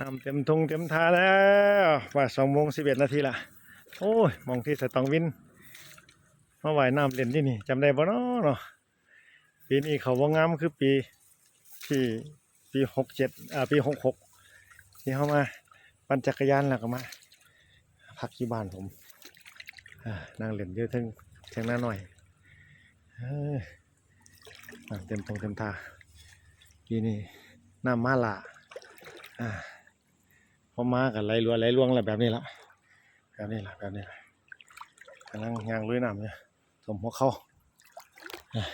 น้ำเต็มทงเต็มทาแล้วว่าสองโมงสิบเอ็ดนาทีละโอ้ยมองที่สตองวินมาว่ายน้ำเล่นที่นี่จำได้บ่เนาะเนาะปีนี้เขาว่างามคือปีที่ปีหกเจ็ดอ่าปีหกหกที่เขามาปั่นจักรยานแล้วก็มาพักที่บ้านผมนั่งเล่นเยอะทั้งเชียงหน้าหน่อยเออน้ำเต็มทงเต็มทาปีนี้น้ำมาลาอ่า พอมากันไหลรัวไหลล่วงอะไรแบบนี้ละแบบนี้ละแบบนี้ละกำลังยางลุยน้ำเนี่ยสมหัวเขาอ่า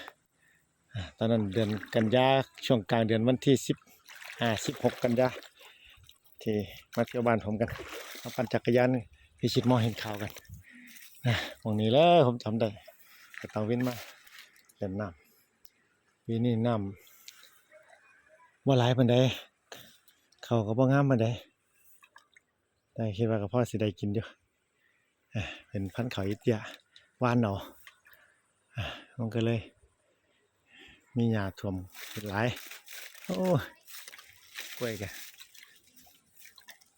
ตอนนั้นเดือนกันยาช่วงกลางเดือนวันที่สิบอ่าสิบหกกันยาที่มาเที่ยวบ้านผมกันมาปั่นจักรยานพิชิตมอเห็นข่าวกันนะวันนี้แล้วผมจำได้กระตังวินมาเล่นน้ำปีนี้น้ำว่าหลายปันใดเขาก็บ่งามปันใด แต่คิดว่ากับพ่อสิได้กินอยู่เป็นพันธุ์เขาอิตยหวานหนออะมันก็เลย มีหญ้าท่วมหลาย โอ้ยกล้วยแก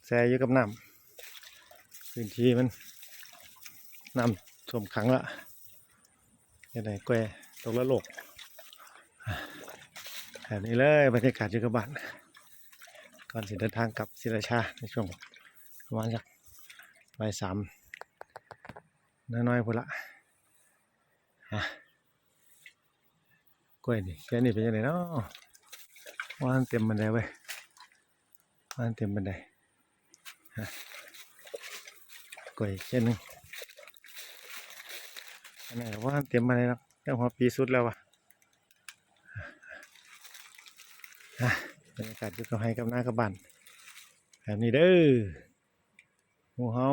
แซ่อยู่กับน้ำพื้นที่มันน้ำท่วมขังละยังไงกล้วยตกละโลกแบบนี้เลยบรรยากาศอยู่กับบ้านก่อนสิเดินทางกลับศิราชาในช่วง ประมาณสักบ่ายสามน้อยๆพุ่นละอะกล้วยนี่แค่นี้เป็นยังไงเนาะว่านเต็มบันไดเว้ยว่านเต็มบันไดฮะกล้วยแค่นึงอันนี้ว่านเต็มบันไดแล้วแค่หัวปีสุดแล้ววะอะบรรยากาศอยู่กับให้กับหน้ากับบ้านแบบนี้เด้อ หมูเฮา